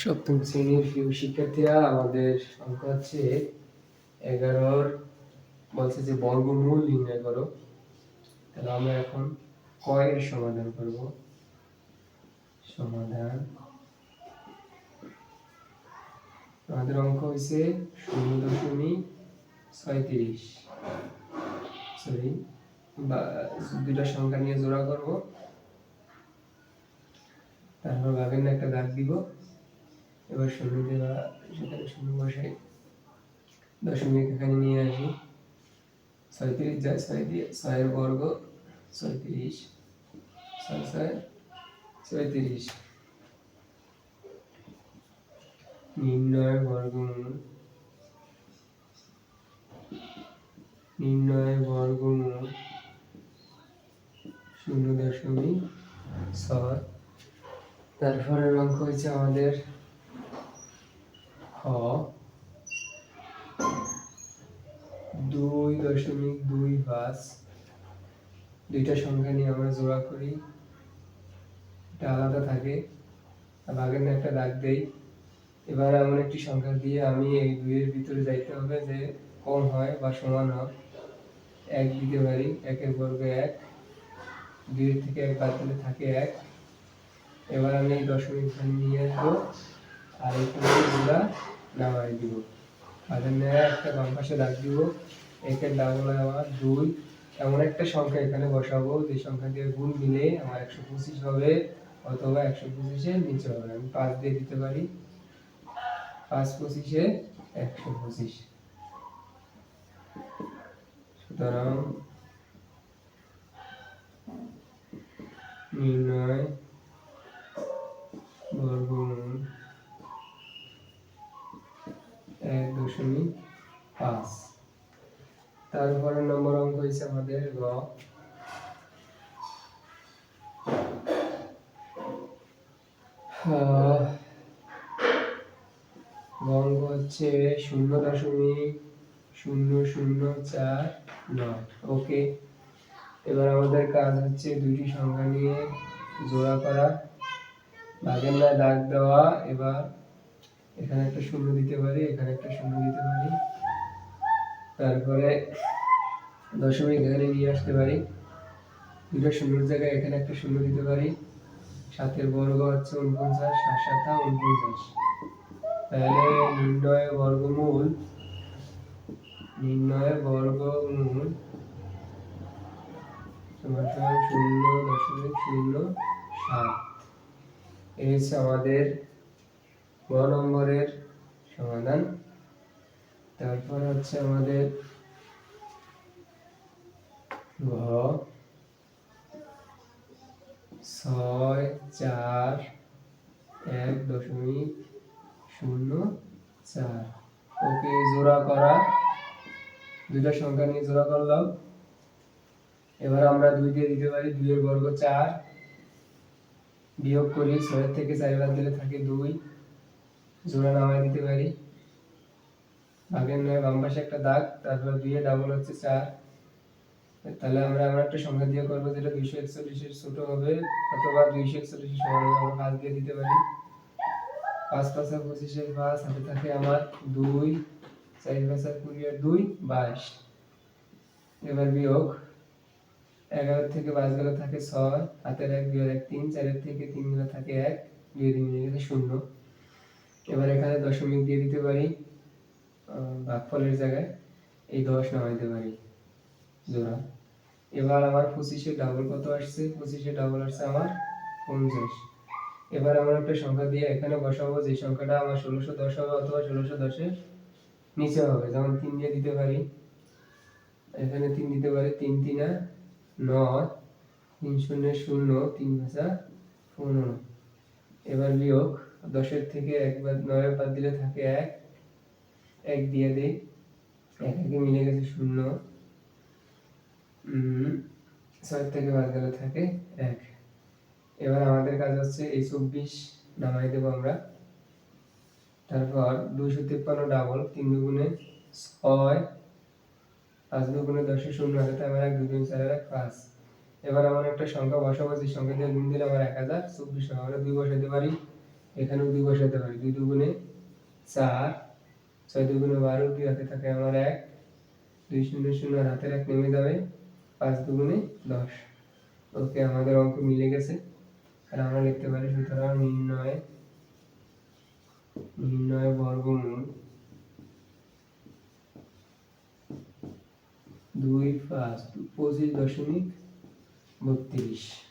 সপ্তম শ্রেণির প্রিয় শিক্ষার্থীরা আমাদের অঙ্ক হচ্ছে এগারোর, বলছে যে বর্গমূল নির্ণয় করো। তাহলে আমরা এখন কয়ের সমাধান করব। সমাধান। আমাদের অঙ্ক হয়েছে শূন্য দশমিক ছয়ত্রিশ। সরি বা দুটা সংখ্যা নিয়ে জোড়া করব। তারপর ভাগের না একটা দাগ দিব। এবার শূন্য দেওয়া সেখানে শূন্য বসাই দশমিক এখানে নিয়ে আসি। ছয়ত্রিশ যায় ছয় দিয়ে ছয়ের বর্গ, ছয়ত্রিশ, ছয় ছয়, ছয়ত্রিশ। নির্ণয় বর্গমূল নির্ণয় বর্গমূল শূন্য দশমিক ছয়। তারপরের অঙ্ক হয়েছে আমাদের হ। দুই দশমিক দুই পাঁচ দুইটা সংখ্যা নিয়ে আমরা জোড়া করি। এটা আলাদা থাকে। বাগের না একটা দাগ দেই। এবার এমন একটি সংখ্যা দিয়ে আমি এই দুইয়ের ভিতরে যাইতে হবে যে কম হয় বা সমান হয়। এক দিতে পারি, একের বর্গ এক। দুইয়ের থেকে এক বাদ দিলে থাকে এক। এবার আমি এই দশমিক নিয়ে আসব। আর এই পুরোগুলা নামাই দিব। নেয় একটা বাম পাশে দাগ দিব। ডাবল হয় আমার দুই। এমন একটা সংখ্যা এখানে বসাবো, যে সংখ্যা দিয়ে গুণ মিলে আমার একশো পঁচিশ হবে অথবা একশো পঁচিশের নিচে হবে। আমি পাঁচ দিয়ে দিতে পারি। পাঁচ পঁচিশে একশো পঁচিশ। সুতরাং নির্ণয় বর্গমূল এক দশমিক পাঁচ তারপরে নম্বর অঙ্ক হয়েছে আমাদের গ। অঙ্ক হচ্ছে শূন্য দশমিক শূন্য শূন্য চার নয়। ওকে, এবার আমাদের কাজ হচ্ছে দুইটি সংখ্যা নিয়ে জোড়া করা। ভাগের না দাগ দেওয়া, এবার এখানে একটা শূন্য দিতে পারি, এখানে একটা শূন্য দিতে পারি। তারপরে দশমিক এখানে নিয়ে আসতে পারি। দুটো শূন্যর জায়গায় এখানে একটা শূন্য দিতে পারি। সাতের বর্গ হচ্ছে উনপঞ্চাশ সাত সাতা উনপঞ্চাশ তাহলে নির্ণয় বর্গমূল নির্ণয় বর্গমূল শূন্য দশমিক শূন্য সাত। এই হচ্ছে আমাদের গ নম্বরের সমাধান। তারপর হচ্ছে আমাদের ঘ, ছয়, চার, এক দশমিক শূন্য চার। ওকে, জোড়া করা। দুইটা সংখ্যা নিয়ে জোড়া করলাম। এবার আমরা দুই দিয়ে দিতে পারি দুইয়ের বর্গ চার। বিয়োগ করি ছয়ের থেকে চার বাদ দিলে থাকে দুই। জোড়া নামায় দিতে পারি। ভাগের নয়, বাম পাশে একটা দাগ, তারপর দুইয়ে ডাবল হচ্ছে চার। তাহলে আমরা এমন একটা সংখ্যা দিয়ে করব যেটা দুইশো একচল্লিশের ছোট হবে, অথবা দুইশো একচল্লিশের সমান হবে, আমরা পাঁচ দিয়ে দিতে পারি। পাঁচ পাঁচা পঁচিশের পাঁচ, হাতে থাকে আমার দুই, চার পাঁচা কুড়ি আর দুই, বাইশ। এবার বিয়োগ, এগারো থেকে বাইশ গেলে থাকে ছয়, হাতের এক দুই এক, তিন, চারের থেকে তিন গেলে থাকে এক দুই তিন গেলে শূন্য। এবার এখানে দশমিক দিয়ে দিতে পারি। ভাগফলের জায়গায় এই দশ নামাইতে পারি জোড়া। এবার আমার পঁচিশে ডাবল কত আসছে? পঁচিশে ডাবল আসছে আমার পঞ্চাশ। এবার আমার একটা সংখ্যা দিয়ে এখানে বসাবো, যে সংখ্যাটা আমার ষোলোশো দশ হবে অথবা ষোলোশো দশের নিচে হবে। যেমন তিন দিয়ে দিতে পারি। এখানে তিন দিতে পারি, তিন তিনা নয়, তিন শূন্য শূন্য, তিন ভাষা পনেরো। এবার বিয়োগ, দশের থেকে একবার নয়ের বাদ দিলে থাকে এক এক দিয়ে দিই এক একে মিলে গেছে শূন্য। ছয় থেকে বাদ গেলে থাকে এক। এবার আমাদের কাজ হচ্ছে এই চব্বিশ নামাই দেবো আমরা। তারপর দুইশো তিপ্পান্ন ডাবল তিন দুগুণে ছয়, পাঁচ দুগুণে দশে শূন্য হাতে আমার এক দুগুণ চার এক পাঁচ। এবার আমার একটা সংখ্যা বসাবো সংখ্যা দিয়ে গুণ দিলে আমার এক হাজার, চব্বিশ আমরা দুই বসাতে পারি। এখানেও দুই বসাতে পারি, দুই দুগুণে চার। ছয় দুগুণে বারো দুই হাতে থাকে আমার এক, দুই শূন্য শূন্য আর হাতের এক নেমে যাবে পাঁচ দুগুণে দশ। ওকে, আমাদের অঙ্ক মিলে গেছে। আর আমরা লিখতে পারি সুতরাং নির্ণয় নির্ণয় বর্গমূল দুই পাঁচ পঁচিশ দশমিক বত্রিশ।